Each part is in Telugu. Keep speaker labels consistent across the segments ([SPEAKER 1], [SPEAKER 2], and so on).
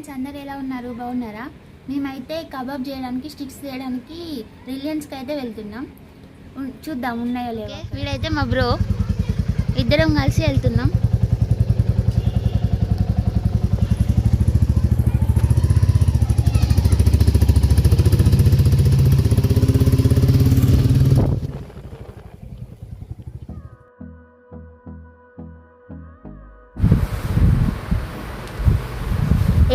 [SPEAKER 1] ఫ్రెండ్స్ అందరు ఎలా ఉన్నారు? బాగున్నారా? మేమైతే కబాబ్ చేయడానికి స్టిక్స్ చేయడానికి రిలయన్స్కి అయితే వెళ్తున్నాం. చూద్దాం ఉన్నాయో లేవో. వీడైతే మా బ్రో. ఇద్దరం కలిసి వెళ్తున్నాం.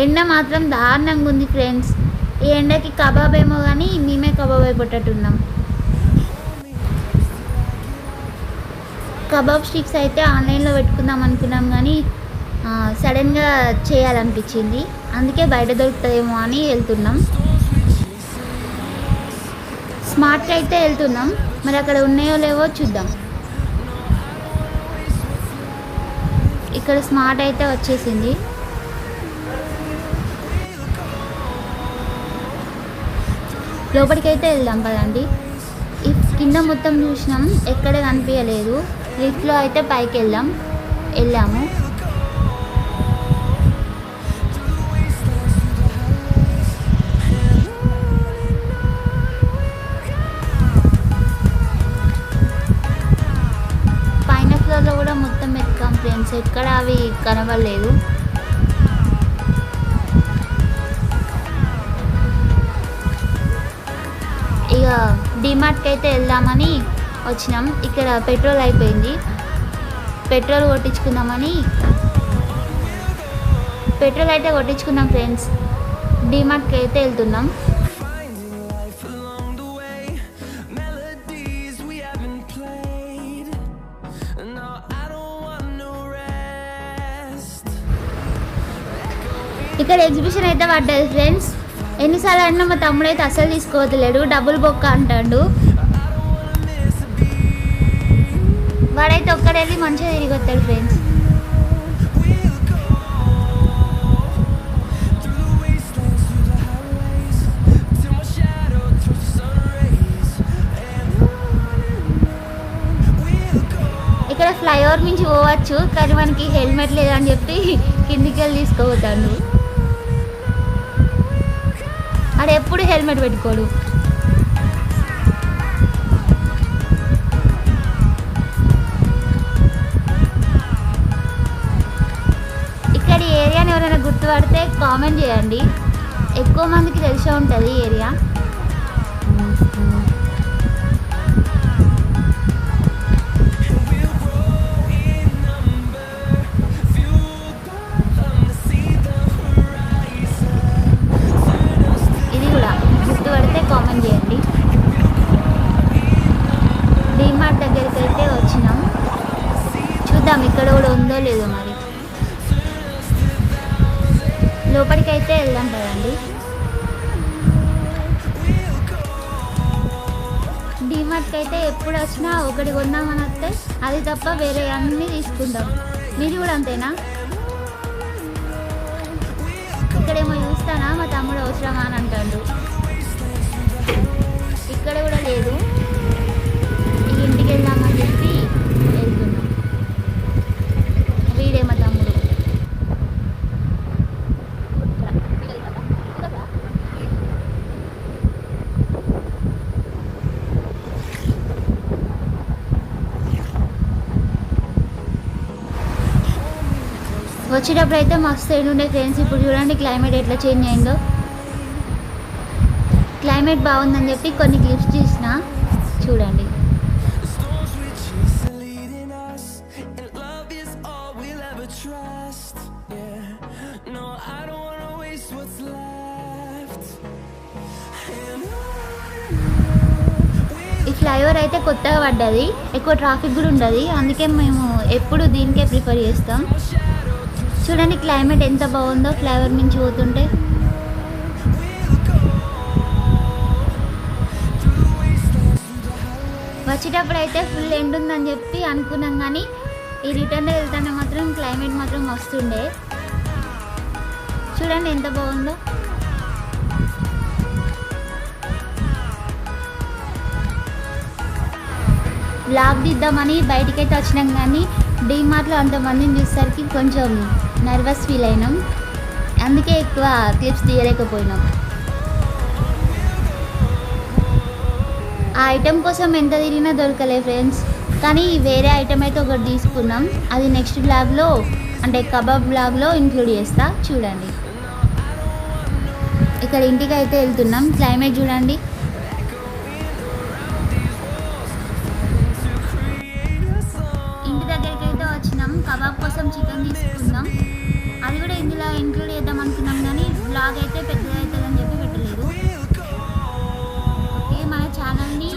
[SPEAKER 1] ఎండ మాత్రం దారుణంగా ఉంది ఫ్రెండ్స్. ఈ ఎండకి కబాబ్ ఏమో కానీ మేమే కబాబ్ అయిపోయేటట్టున్నాం. కబాబ్ స్టిక్స్ అయితే ఆన్లైన్లో పెట్టుకుందాం అనుకున్నాం కానీ సడన్గా చేయాలనిపించింది. అందుకే బయట దొరుకుతుందేమో అని వెళ్తున్నాం. స్మార్ట్కి అయితే వెళ్తున్నాం. మరి అక్కడ ఉన్నాయో లేవో చూద్దాం. ఇక్కడ స్మార్ట్ అయితే వచ్చేసింది. లోపలికి అయితే వెళ్దాం కదండి. ఈ కింద మొత్తం చూసినాం ఎక్కడ కనిపించలేదు. లిఫ్ట్లో అయితే పైకి వెళ్దాం. వెళ్ళాము. పైన ఫ్లోర్లో కూడా మొత్తం ఎక్కాం ఫ్రెండ్స్. ఎక్కడ అవి కనబడలేదు. ఇక డిమార్ట్కి అయితే వెళ్దామని వచ్చినాం. ఇక్కడ పెట్రోల్ అయిపోయింది. పెట్రోల్ కొట్టించుకుందామని. పెట్రోల్ అయితే కొట్టించుకున్నాం ఫ్రెండ్స్. డిమార్ట్కి అయితే వెళ్తున్నాం. ఇక్కడ ఎగ్జిబిషన్ అయితే పడ్డది ఫ్రెండ్స్. ఎన్నిసార్లు అన్నా మా తమ్ముడు అయితే అసలు తీసుకోవట్లేడు డబుల్ బొక్క అంటాడు. వాడైతే ఒక్కడెళ్ళి మంచిగా తిరిగి వస్తాడు ఫ్రెండ్స్ ఇక్కడ ఫ్లైఓవర్ నుంచి పోవచ్చు కానీ మనకి హెల్మెట్ లేదని చెప్పి కిందికి వెళ్ళి తీసుకోపోతాడు ఆడ ఎప్పుడు హెల్మెట్ పెట్టుకోడు. ఇక్కడ ఈ ఏరియాని ఎవరైనా గుర్తుపడితే కామెంట్ చేయండి. ఎక్కువ మందికి తెలిసే ఉంటుంది ఈ ఏరియా. మార్ట్ దగ్గరికి అయితే వచ్చినాం. చూద్దాం ఇక్కడ కూడా ఉందో లేదో మరి. లోపలికి అయితే వెళ్దాం కదండి డిమార్ట్కి అయితే ఎప్పుడు వచ్చినా ఒకటి కొందామని వస్తే అది తప్ప వేరే అన్నీ తీసుకుంటాం మీరు కూడా అంతేనా? ఇక్కడేమో చూస్తానా? మా తమ్ముడు అవసరమా అని అంటాడు. ఇక్కడ కూడా లేదు ఇక ఇంటికి వెళ్దామని చెప్పి వెళ్తున్నాం వీడే మా తమ్ముడు వచ్చేటప్పుడు అయితే మస్తు ఎండు ఉండే ఫ్రెండ్స్. ఇప్పుడు చూడండి క్లైమేట్ ఎట్లా చేంజ్ అయిందో. క్లైమేట్ బాగుందని చెప్పి కొన్ని క్లిప్స్ తీసిన. చూడండి. ఈ ఫ్లైఓవర్ అయితే కొత్తగా పడ్డది. ఎక్కువ ట్రాఫిక్ కూడా ఉండదు. అందుకే మేము ఎప్పుడు దీనికే ప్రిఫర్ చేస్తాం. చూడండి క్లైమేట్ ఎంత బాగుందో ఫ్లైఓవర్ నుంచి పోతుంటే. వచ్చేటప్పుడు అయితే ఫుల్ ఎండ్ ఉందని చెప్పి అనుకున్నాం కానీ ఈ రిటర్న్ వెళ్తానే మాత్రం క్లైమేట్ మాత్రం వస్తుండే చూడండి ఎంత బాగుందో. బ్లాగ్ దిద్దామని బయటికైతే వచ్చినాం కానీ డీమార్ట్లో అంతమందిని చూసేసరికి కొంచెం నర్వస్ ఫీల్ అయినాం. అందుకే ఎక్కువ క్లిప్స్ తీయలేకపోయినాం. ఆ ఐటెం కోసం ఎంత తిరిగినా దొరకలే ఫ్రెండ్స్ కానీ వేరే ఐటెం అయితే ఒకటి తీసుకున్నాం. అది నెక్స్ట్ బ్లాగ్లో అంటే కబాబ్ బ్లాగ్లో ఇంక్లూడ్ చేస్తా. చూడండి. ఇక్కడ ఇంటికి అయితే వెళ్తున్నాం. క్లైమేట్ చూడండి. ఇంటి దగ్గరికి అయితే వచ్చినాం. కబాబ్ కోసం చికెన్ తీసుకుందాం అది కూడా ఇందులో ఇంక్లూడ్ చేద్దాం అనుకున్నాం కానీ బ్లాగ్ అయితే పెద్దగా అవుతుందని చెప్పి పెట్టలేదు. ఓకే మన ఛానల్ని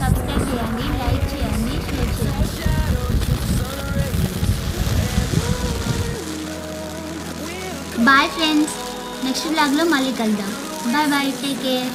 [SPEAKER 1] సబ్స్క్రైబ్ చేయండి లైక్ చేయండి షేర్ చేయండి. బాయ్ ఫ్రెండ్స్ నెక్స్ట్ బ్లాగ్లో మళ్ళీ కలుద్దాం. Bye bye take care